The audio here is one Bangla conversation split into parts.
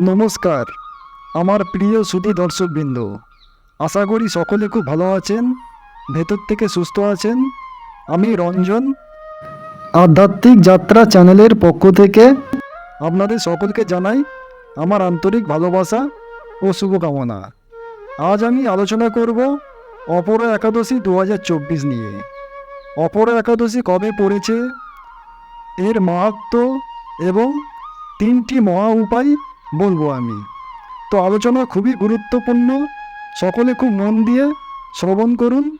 নমস্কার, আমার প্রিয় সুধী দর্শকবৃন্দ, আশা করি সকলে খুব ভালো আছেন, ভেতর থেকে সুস্থ আছেন। আমি রঞ্জন, আধ্যাত্মিক যাত্রা চ্যানেলের পক্ষ থেকে আপনাদের সকলকে জানাই আমার আন্তরিক ভালোবাসা ও শুভকামনা। আজ আমি আলোচনা করব অপরা একাদশী দু হাজার চব্বিশ নিয়ে। অপরা একাদশী কবে পড়েছে? এর মাহাত্ম এবং তিনটি মহা উপায় বলব আমি। তো আলোচনা খুবই গুরুত্বপূর্ণ। সকলে খুব মন দিয়ে শ্রবণ করুন।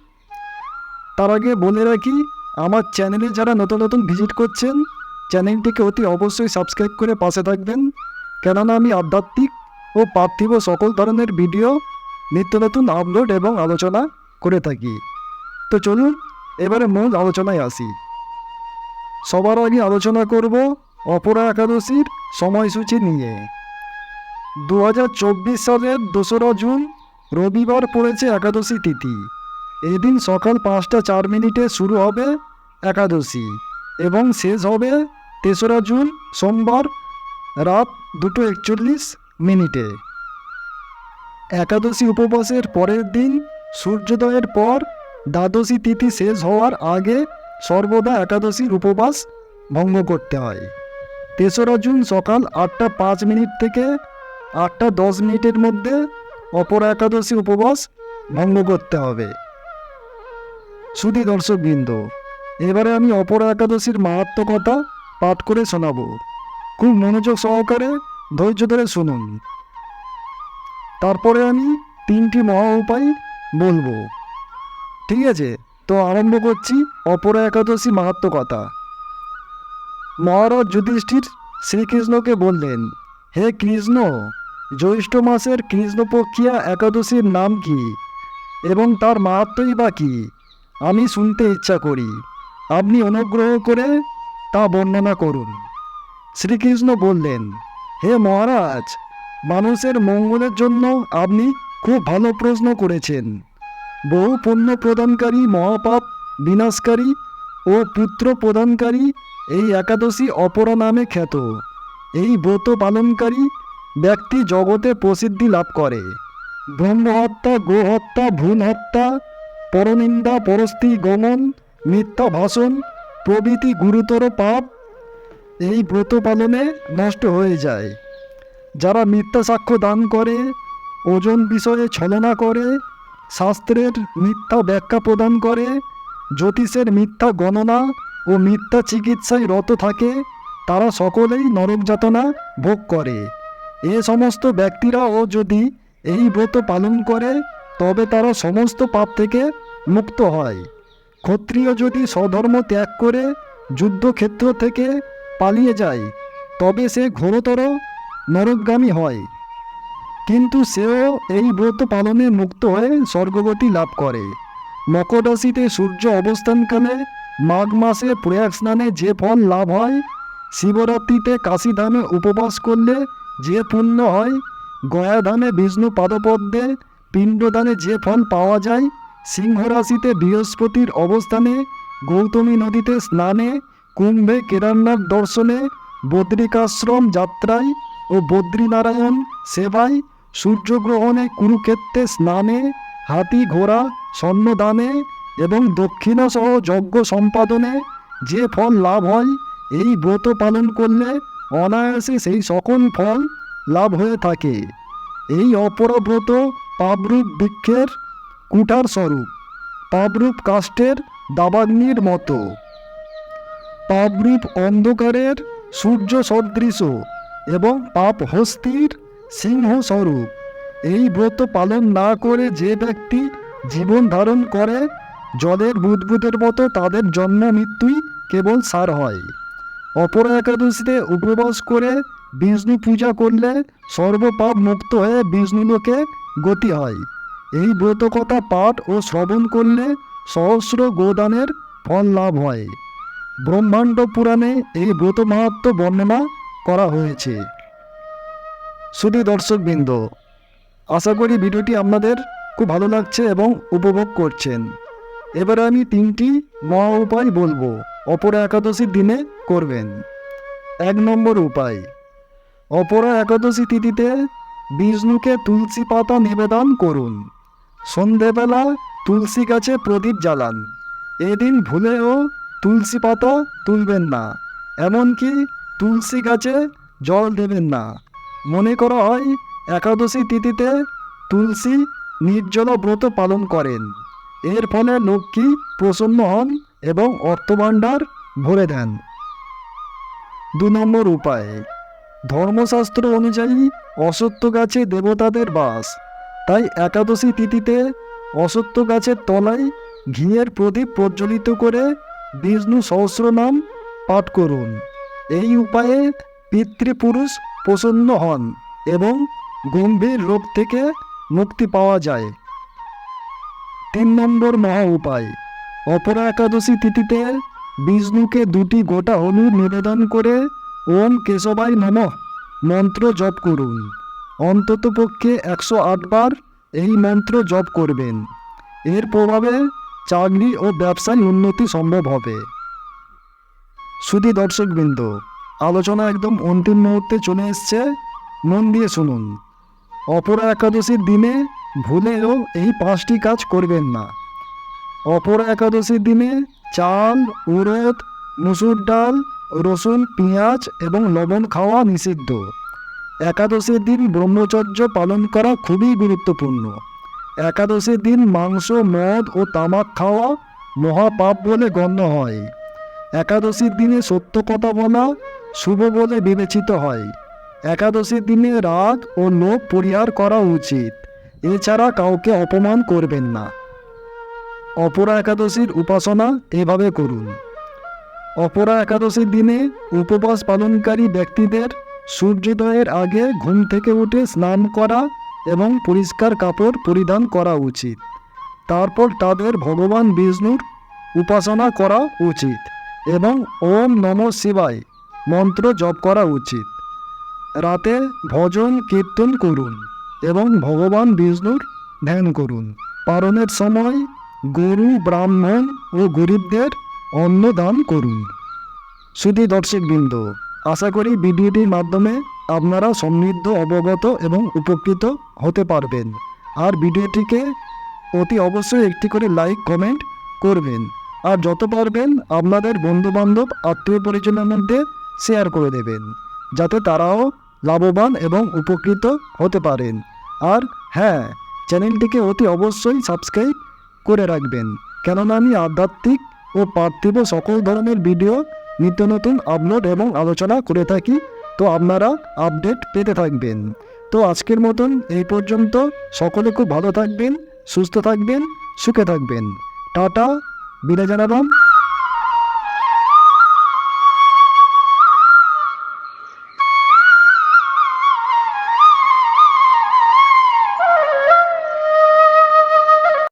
তার আগে বলে রাখি, আমার চ্যানেলে যারা নতুন নতুন ভিজিট করছেন, চ্যানেলটিকে অতি অবশ্যই সাবস্ক্রাইব করে পাশে থাকবেন। কেননা আমি আধ্যাত্মিক ও পার্থিব সকল ধরনের ভিডিও, নিত্য নতুন আপলোড এবং আলোচনা করে থাকি। তো চলুন, এবারে মূল আলোচনায় আসি। সবার আগে আলোচনা করব অপরা একাদশীর সময়সূচি নিয়ে। দু হাজার চব্বিশ সালের দোসরা জুন, রবিবার পড়েছে একাদশী তিথি। এদিন সকাল পাঁচটা চার মিনিটে শুরু হবে একাদশী এবং শেষ হবে তেসরা জুন, সোমবার রাত দুটো একচল্লিশ মিনিটে। একাদশী উপবাসের পরের দিন সূর্যোদয়ের পর দ্বাদশী তিথি শেষ হওয়ার আগে সর্বদা একাদশীর উপবাস ভঙ্গ করতে হয়। তেসরা জুন সকাল আটটা পাঁচ মিনিট থেকে আটটা দশ মিনিটের মধ্যে অপর একাদশী উপবাস ভঙ্গ করতে হবে। শুধু দর্শকবৃন্দ, এবারে আমি অপর একাদশীর মাহাত্ম কথা পাঠ করে শোনাব। খুব মনোযোগ সহকারে ধৈর্য ধরে শুনুন। তারপরে আমি তিনটি মহা উপায় বলব। ঠিক আছে, তো আরম্ভ করছি অপরা একাদশী মাহাত্ম কথা মহারাজ যুধিষ্ঠির শ্রীকৃষ্ণকে বললেন, হে কৃষ্ণ জ্যৈষ্ঠ মাসের কৃষ্ণপক্ষিয়া একাদশীর নাম কি? এবং তার মাহাত্মই বা কী? আমি শুনতে ইচ্ছা করি। আপনি অনুগ্রহ করে তা বর্ণনা করুন। শ্রীকৃষ্ণ বললেন, হে মহারাজ, মানুষের মঙ্গলের জন্য আপনি খুব ভালো প্রশ্ন করেছেন। বহু পুণ্য প্রদানকারী মহাপাপ বিনাশকারী ও পুত্র প্রদানকারী এই একাদশী অপরা নামে খ্যাত। এই ব্রত পালনকারী ব্যক্তি জগতে প্রসিদ্ধি লাভ করে। ব্রহ্মহত্যা, গোহত্যা ভ্রূণ হত্যা পরনিন্দা পরস্তি গমন, মিথ্যা ভাষণ, প্রভৃতি গুরুতর পাপ, এই ব্রত পালনে নষ্ট হয়ে যায়। যারা মিথ্যা সাক্ষ্য দান করে, ওজন বিষয়ে ছলনা করে, শাস্ত্রের মিথ্যা ব্যাখ্যা প্রদান করে, জ্যোতিষের মিথ্যা গণনা ও মিথ্যা চিকিৎসায় রত থাকে, তারা সকলেই নরক যাতনা ভোগ করে। এ সমস্ত ব্যক্তিরাও যদি এই ব্রত পালন করে, তবে তারা সমস্ত পাপ থেকে মুক্ত হয়। ক্ষত্রিয় যদি স্বধর্ম ত্যাগ করে, যুদ্ধক্ষেত্র থেকে পালিয়ে যায়, তবে সে ঘোরতর নরকগামী হয়। কিন্তু সেও এই ব্রত পালনে মুক্ত হয়ে স্বর্গগতি লাভ করে। মকররাশিতে সূর্য অবস্থানকালে মাঘ মাসে প্রয়াগ স্নানে যে ফল লাভ হয়, শিবরাত্রিতে কাশীধামে উপবাস করলে যে পুণ্য হয় গয়াধামে বিষ্ণু পাদপদ্মে, পিণ্ডদানে যে ফল পাওয়া যায় সিংহ রাশিতে বৃহস্পতির অবস্থানে, গৌতমী নদীতে স্নানে, কুম্ভে কেদারনাথ দর্শনে, বদ্রিকাশ্রম যাত্রায় ও বদ্রীনারায়ণ সেবায়, সূর্যগ্রহণে কুরুক্ষেত্রে স্নানে, হাতি ঘোড়া স্বর্ণদানে এবং দক্ষিণাসহ যজ্ঞ সম্পাদনে যে ফল লাভ হয়, এই ব্রত পালন করলে অনায়াসে সেই সকল ফল লাভ হয়ে থাকে। এই অপরব্রত পাবরূপ বৃক্ষের কুঠার স্বরূপ পাবরূপ কাষ্টের দাবাগ্নির মতো। পাবরূপ অন্ধকারের সূর্য সদৃশ এবং পাপ হস্তির সিংহ স্বরূপ। এই ব্রত পালন না করে যে ব্যক্তি জীবন ধারণ করে, জলের বুদবুদের মতো তাদের জন্ম মৃত্যুই কেবল সার হয়। অপর একাদশীতে উপবাস করে বিষ্ণু পূজা করলে সর্বপাপ মুক্ত হয়ে বিষ্ণু বিষ্ণুলোকে গতি হয়। এই ব্রতকথা পাঠ ও শ্রবণ করলে সহস্র গোদানের ফল লাভ হয়। ব্রহ্মাণ্ড পুরাণে এই ব্রত মাহাত্ম বর্ণনা করা হয়েছে। শুধু দর্শকবৃন্দ, আশা করি ভিডিওটি আপনাদের খুব ভালো লাগছে এবং উপভোগ করছেন। এবারে আমি তিনটি মহা উপায় বলব। অপর একাদশীর দিনে করবেন। এক নম্বর উপায়। অপরা একাদশী তিথিতে বিষ্ণুকে তুলসী পাতা নিবেদন করুন। সন্ধেবেলা তুলসী গাছে প্রদীপ জ্বালান। এদিন ভুলেও তুলসী পাতা তুলবেন না, এমনকি তুলসী গাছে জল দেবেন না। মনে করা হয়, একাদশী তিথিতে তুলসী নির্জলা ব্রত পালন করেন। এর ফলে লক্ষ্মী প্রসন্ন হন? এবং অর্থভাণ্ডার ভরে দেন। দু নম্বর উপায়, ধর্মশাস্ত্র অনুযায়ী অসত্য গাছে দেবতাদের বাস। তাই একাদশী তিথিতে অসত্য গাছের তলায় ঘিয়ের প্রদীপ প্রজ্বলিত করে বিষ্ণু সহস্রনাম পাঠ করুন। এই উপায়ে পিতৃপুরুষ প্রসন্ন হন এবং গম্ভীর রোগ থেকে মুক্তি পাওয়া যায়। তিন নম্বর মহা উপায় অপরা একাদশী তিথিতে বিষ্ণুকে দুটি গোটা হলুদ নিবেদন করে ওম কেশবাই নমঃ মন্ত্র জপ করুন। অন্ততপক্ষে একশো আটবার এই মন্ত্র জপ করবেন। এর প্রভাবে চাকরি ও ব্যবসায় উন্নতি সম্ভব হবে। শুধু দর্শকবৃন্দ, আলোচনা একদম অন্তিম মুহূর্তে চলে এসছে। মন দিয়ে শুনুন। অপরা একাদশীর দিনে ভুলেও এই পাঁচটি কাজ করবেন না। অপরা একাদশীর দিনে চাল, উড়দ, মুসুর ডাল, রসুন, পেঁয়াজ এবং লবণ খাওয়া নিষিদ্ধ। একাদশীর দিন ব্রহ্মচর্য পালন করা খুবই গুরুত্বপূর্ণ। একাদশীর দিন মাংস, মদ ও তামাক খাওয়া মহাপাপ বলে গণ্য হয়। একাদশীর দিনে সত্য কথা বলা শুভ বলে বিবেচিত হয়। একাদশীর দিনে রাগ ও লোভ পরিহার করা উচিত। এছাড়া কাউকে অপমান করবেন না। অপরা একাদশীর উপাসনা এভাবে করুন। অপরা একাদশীর দিনে উপবাস পালনকারী ব্যক্তিদের সূর্যোদয়ের আগে ঘুম থেকে উঠে স্নান করা এবং পরিষ্কার কাপড় পরিধান করা উচিত। তারপর তাদের ভগবান বিষ্ণুর উপাসনা করা উচিত এবং ওম নম শিবায় মন্ত্র জপ করা উচিত। রাতে ভজন কীর্তন করুন এবং ভগবান বিষ্ণুর ধ্যান করুন। পারণের সময় গরু ব্রাহ্মণ ও গরিবদের অন্ন দান করুন। শুধু দর্শকবৃন্দ, আশা করি ভিডিওটির মাধ্যমে আপনারা সমৃদ্ধ, অবগত এবং উপকৃত হতে পারবেন। আর ভিডিওটিকে অতি অবশ্যই একটি করে লাইক, কমেন্ট করবেন। আর যত পারবেন আপনাদের বন্ধুবান্ধব, আত্মীয় পরিজনের মধ্যে শেয়ার করে দেবেন, যাতে তারাও লাভবান এবং উপকৃত হতে পারেন। আর হ্যাঁ চ্যানেলটিকে অতি অবশ্যই সাবস্ক্রাইব করে রাখবেন। কেননা আমি আধ্যাত্মিক ও পার্থিব সকল ধরনের ভিডিও নিত্য নতুন আপলোড এবং আলোচনা করে থাকি, তো আপনারা আপডেট পেতে থাকবেন। তো আজকের মতন এই পর্যন্ত। সকলে খুব ভালো থাকবেন, সুস্থ থাকবেন, সুখে থাকবেন। টাটা, বিদায় জানালাম।